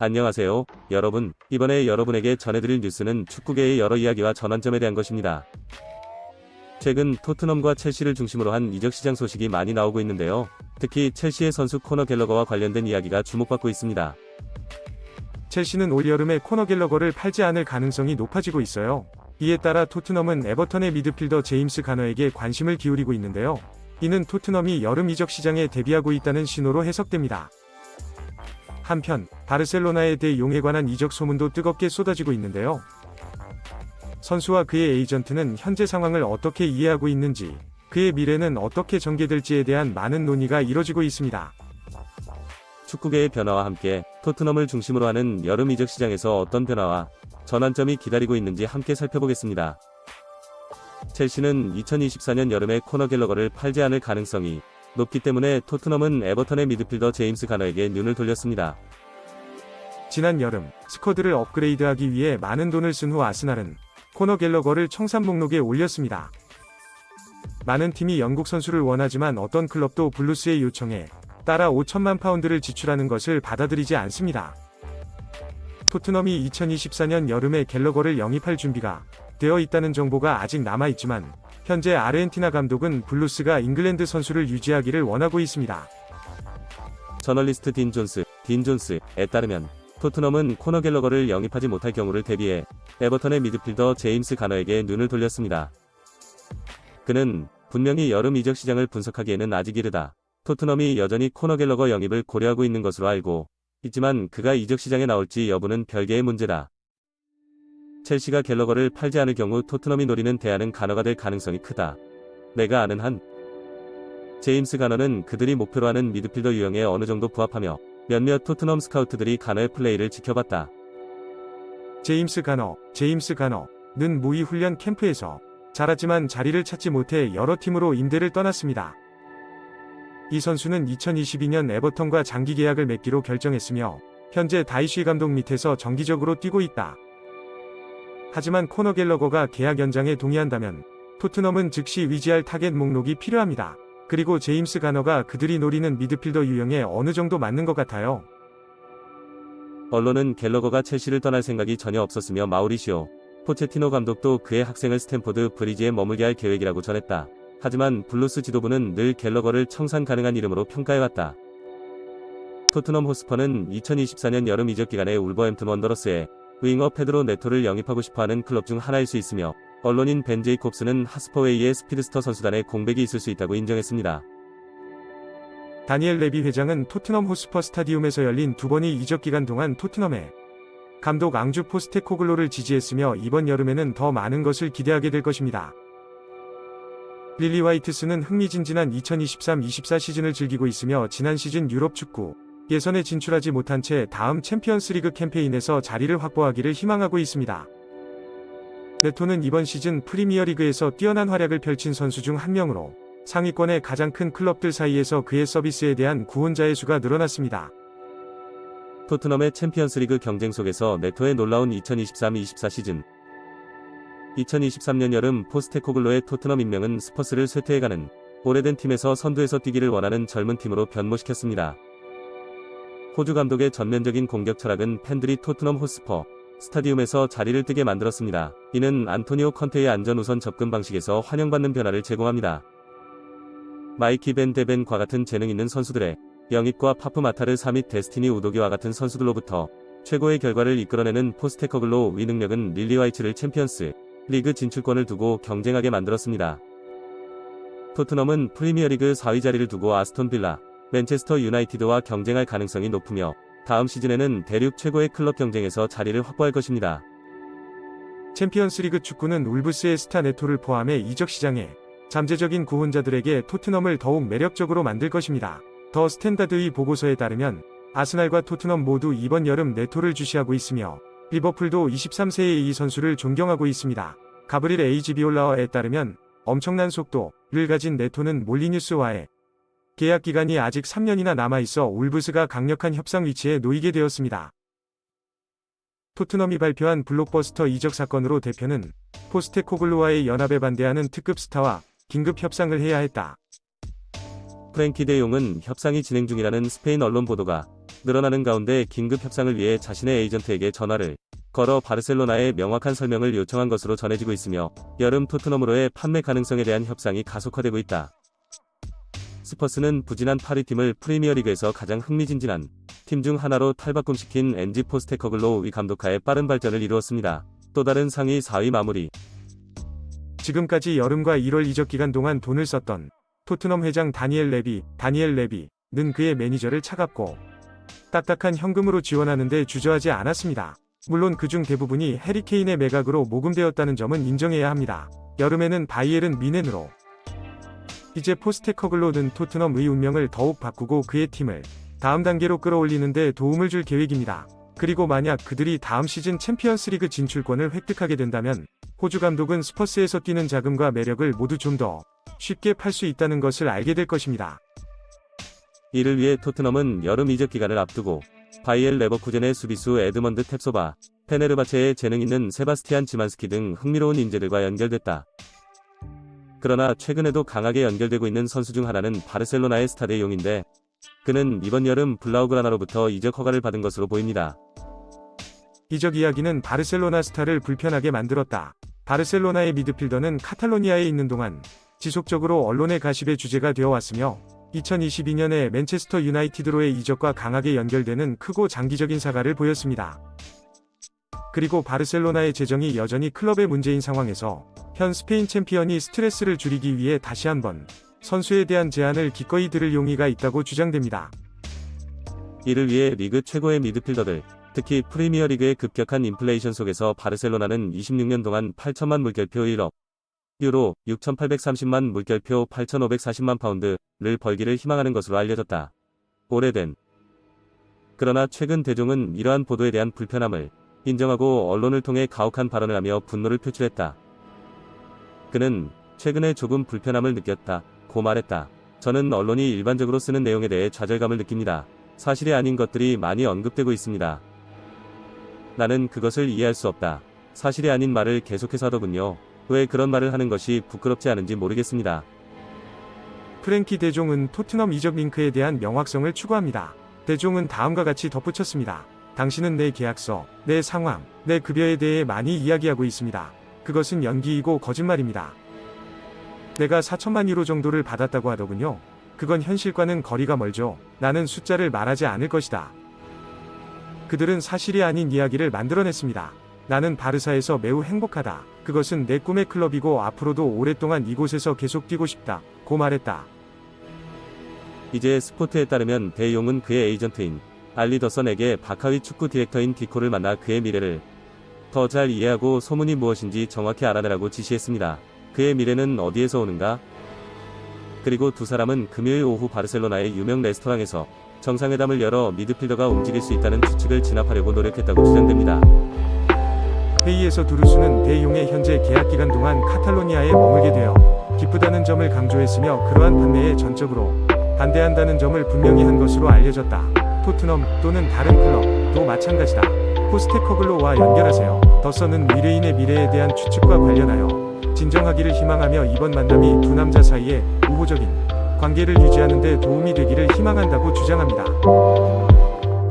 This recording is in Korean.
안녕하세요, 여러분. 이번에 여러분에게 전해드릴 뉴스는 축구계의 여러 이야기와 전환점에 대한 것입니다. 최근 토트넘과 첼시를 중심으로 한 이적 시장 소식이 많이 나오고 있는데요. 특히 첼시의 선수 코너 갤러거와 관련된 이야기가 주목받고 있습니다. 첼시는 올 여름에 코너 갤러거를 팔지 않을 가능성이 높아지고 있어요. 이에 따라 토트넘은 에버턴의 미드필더 제임스 가너에게 관심을 기울이고 있는데요. 이는 토트넘이 여름 이적 시장에 대비하고 있다는 신호로 해석됩니다. 한편 바르셀로나에 대해 용에 관한 이적 소문도 뜨겁게 쏟아지고 있는데요. 선수와 그의 에이전트는 현재 상황을 어떻게 이해하고 있는지, 그의 미래는 어떻게 전개될지에 대한 많은 논의가 이뤄지고 있습니다. 축구계의 변화와 함께 토트넘을 중심으로 하는 여름 이적 시장에서 어떤 변화와 전환점이 기다리고 있는지 함께 살펴보겠습니다. 첼시는 2024년 여름에 코너 갤러거를 팔지 않을 가능성이 높기 때문에 토트넘은 에버턴의 미드필더 제임스 가너에게 눈을 돌렸습니다. 지난 여름 스쿼드를 업그레이드하기 위해 많은 돈을 쓴 후 아스날은 코너 갤러거를 청산 목록에 올렸습니다. 많은 팀이 영국 선수를 원하지만 어떤 클럽도 블루스의 요청에 따라 5천만 파운드를 지출하는 것을 받아들이지 않습니다. 토트넘이 2024년 여름에 갤러거를 영입할 준비가 되어 있다는 정보가 아직 남아 있지만 현재 아르헨티나 감독은 블루스가 잉글랜드 선수를 유지하기를 원하고 있습니다. 저널리스트 딘 존스, 딘 존스에 따르면 토트넘은 코너 갤러거를 영입하지 못할 경우를 대비해 에버턴의 미드필더 제임스 가너에게 눈을 돌렸습니다. 그는 분명히 여름 이적 시장을 분석하기에는 아직 이르다. 토트넘이 여전히 코너 갤러거 영입을 고려하고 있는 것으로 알고 있지만 그가 이적 시장에 나올지 여부는 별개의 문제다. 첼시가 갤러거를 팔지 않을 경우 토트넘이 노리는 대안은 가너가 될 가능성이 크다. 내가 아는 한 제임스 가너는 그들이 목표로 하는 미드필더 유형에 어느 정도 부합하며 몇몇 토트넘 스카우트들이 가너의 플레이를 지켜봤다. 제임스 가너, 제임스 가너는 무위 훈련 캠프에서 자랐지만 자리를 찾지 못해 여러 팀으로 임대를 떠났습니다. 이 선수는 2022년 에버턴과 장기 계약을 맺기로 결정했으며 현재 다이쉬 감독 밑에서 정기적으로 뛰고 있다. 하지만 코너 갤러거가 계약 연장에 동의한다면 토트넘은 즉시 위지할 타겟 목록이 필요합니다. 그리고 제임스 가너가 그들이 노리는 미드필더 유형에 어느 정도 맞는 것 같아요. 언론은 갤러거가 첼시를 떠날 생각이 전혀 없었으며 마우리시오 포체티노 감독도 그의 학생을 스탠포드 브리지에 머물게 할 계획이라고 전했다. 하지만 블루스 지도부는 늘 갤러거를 청산 가능한 이름으로 평가해왔다. 토트넘 호스퍼는 2024년 여름 이적 기간에 울버햄튼 원더러스에 윙어 페드로 네토를 영입하고 싶어하는 클럽 중 하나일 수 있으며 언론인 벤 제이콥스는 하스퍼웨이의 스피드스터 선수단에 공백이 있을 수 있다고 인정했습니다. 다니엘 레비 회장은 토트넘 호스퍼 스타디움에서 열린 두 번의 이적 기간 동안 토트넘의 감독 앙주 포스테코글로를 지지했으며 이번 여름에는 더 많은 것을 기대하게 될 것입니다. 릴리 화이트스는 흥미진진한 2023-24 시즌을 즐기고 있으며 지난 시즌 유럽 축구 예선에 진출하지 못한 채 다음 챔피언스리그 캠페인에서 자리를 확보하기를 희망하고 있습니다. 네토는 이번 시즌 프리미어리그에서 뛰어난 활약을 펼친 선수 중 한 명으로 상위권의 가장 큰 클럽들 사이에서 그의 서비스에 대한 구원자의 수가 늘어났습니다. 토트넘의 챔피언스리그 경쟁 속에서 네토의 놀라운 2023-24 시즌 2023년 여름 포스테코글로의 토트넘 임명은 스퍼스를 쇠퇴해가는 오래된 팀에서 선두에서 뛰기를 원하는 젊은 팀으로 변모시켰습니다. 호주 감독의 전면적인 공격 철학은 팬들이 토트넘 호스퍼 스타디움에서 자리를 뜨게 만들었습니다. 이는 안토니오 컨테의 안전 우선 접근 방식에서 환영받는 변화를 제공합니다. 마이키 벤 데벤과 같은 재능 있는 선수들의 영입과 파프 마타르사 및 데스티니 우도기와 같은 선수들로부터 최고의 결과를 이끌어내는 포스테커글로 위 능력은 릴리 화이츠를 챔피언스 리그 진출권을 두고 경쟁하게 만들었습니다. 토트넘은 프리미어리그 4위 자리를 두고 아스톤 빌라, 맨체스터 유나이티드와 경쟁할 가능성이 높으며 다음 시즌에는 대륙 최고의 클럽 경쟁에서 자리를 확보할 것입니다. 챔피언스리그 축구는 울브스의 스타 네토를 포함해 이적 시장에 잠재적인 구혼자들에게 토트넘을 더욱 매력적으로 만들 것입니다. 더 스탠다드의 보고서에 따르면 아스날과 토트넘 모두 이번 여름 네토를 주시하고 있으며 리버풀도 23세의 이 선수를 존경하고 있습니다. 가브릴 에이지비올라어에 따르면 엄청난 속도를 가진 네토는 몰리뉴스와의 계약 기간이 아직 3년이나 남아 있어 울브스가 강력한 협상 위치에 놓이게 되었습니다. 토트넘이 발표한 블록버스터 이적 사건으로 대표는 포스테코글로와의 연합에 반대하는 특급 스타와 긴급 협상을 해야 했다. 프랭키 데용은 협상이 진행 중이라는 스페인 언론 보도가 늘어나는 가운데 긴급 협상을 위해 자신의 에이전트에게 전화를 걸어 바르셀로나에 명확한 설명을 요청한 것으로 전해지고 있으며 여름 토트넘으로의 판매 가능성에 대한 협상이 가속화되고 있다. 스퍼스는 부진한 파리팀을 프리미어리그에서 가장 흥미진진한 팀 중 하나로 탈바꿈시킨 엔지 포스테커글로 위 감독하에 빠른 발전을 이루었습니다. 또 다른 상위 4위 마무리. 지금까지 여름과 1월 이적 기간 동안 돈을 썼던 토트넘 회장 다니엘 레비, 다니엘 레비는 그의 매니저를 차갑고 딱딱한 현금으로 지원하는데 주저하지 않았습니다. 물론 그중 대부분이 해리케인의 매각으로 모금되었다는 점은 인정해야 합니다. 여름에는 바이에른 미넨으로 이제 포스테커글로는 토트넘의 운명을 더욱 바꾸고 그의 팀을 다음 단계로 끌어올리는 데 도움을 줄 계획입니다. 그리고 만약 그들이 다음 시즌 챔피언스리그 진출권을 획득하게 된다면 호주 감독은 스퍼스에서 뛰는 자금과 매력을 모두 좀 더 쉽게 팔 수 있다는 것을 알게 될 것입니다. 이를 위해 토트넘은 여름 이적 기간을 앞두고 바이엘 레버쿠젠의 수비수 에드먼드 탭소바, 페네르바체의 재능 있는 세바스티안 지만스키 등 흥미로운 인재들과 연결됐다. 그러나 최근에도 강하게 연결되고 있는 선수 중 하나는 바르셀로나의 스타 데 용인데 그는 이번 여름 블라우그라나로부터 이적 허가를 받은 것으로 보입니다. 이적 이야기는 바르셀로나 스타를 불편하게 만들었다. 바르셀로나의 미드필더는 카탈로니아에 있는 동안 지속적으로 언론의 가십의 주제가 되어 왔으며 2022년에 맨체스터 유나이티드로의 이적과 강하게 연결되는 크고 장기적인 사과를 보였습니다. 그리고 바르셀로나의 재정이 여전히 클럽의 문제인 상황에서 현 스페인 챔피언이 스트레스를 줄이기 위해 다시 한번 선수에 대한 제안을 기꺼이 들을 용의가 있다고 주장됩니다. 이를 위해 리그 최고의 미드필더들, 특히 프리미어리그의 급격한 인플레이션 속에서 바르셀로나는 26년 동안 8천만 물결표 1억, 유로 6,830만 물결표 8,540만 파운드를 벌기를 희망하는 것으로 알려졌다. 오래된. 그러나 최근 대종은 이러한 보도에 대한 불편함을 인정하고 언론을 통해 가혹한 발언을 하며 분노를 표출했다. 그는 최근에 조금 불편함을 느꼈다. 고 말했다. 저는 언론이 일반적으로 쓰는 내용에 대해 좌절감을 느낍니다. 사실이 아닌 것들이 많이 언급되고 있습니다. 나는 그것을 이해할 수 없다. 사실이 아닌 말을 계속해서 하더군요. 왜 그런 말을 하는 것이 부끄럽지 않은지 모르겠습니다. 프랭키 대종은 토트넘 이적 링크에 대한 명확성을 추구합니다. 대종은 다음과 같이 덧붙였습니다. 당신은 내 계약서, 내 상황, 내 급여에 대해 많이 이야기하고 있습니다. 그것은 연기이고 거짓말입니다. 내가 4천만 유로 정도를 받았다고 하더군요. 그건 현실과는 거리가 멀죠. 나는 숫자를 말하지 않을 것이다. 그들은 사실이 아닌 이야기를 만들어냈습니다. 나는 바르사에서 매우 행복하다. 그것은 내 꿈의 클럽이고 앞으로도 오랫동안 이곳에서 계속 뛰고 싶다. 고 말했다. 이제 스포트에 따르면 대용은 그의 에이전트인 알리 더선에게 바카위 축구 디렉터인 디코를 만나 그의 미래를 더 잘 이해하고 소문이 무엇인지 정확히 알아내라고 지시했습니다. 그의 미래는 어디에서 오는가? 그리고 두 사람은 금요일 오후 바르셀로나의 유명 레스토랑에서 정상회담을 열어 미드필더가 움직일 수 있다는 추측을 진압하려고 노력했다고 주장됩니다. 회의에서 두루스는 대용의 현재 계약 기간 동안 카탈로니아에 머물게 되어 기쁘다는 점을 강조했으며 그러한 판매에 전적으로 반대한다는 점을 분명히 한 것으로 알려졌다. 토트넘 또는 다른 클럽도 마찬가지다. 포스테커글로와 연결하세요. 더서는 미래인의 미래에 대한 추측과 관련하여 진정하기를 희망하며 이번 만남이 두 남자 사이에 우호적인 관계를 유지하는 데 도움이 되기를 희망한다고 주장합니다.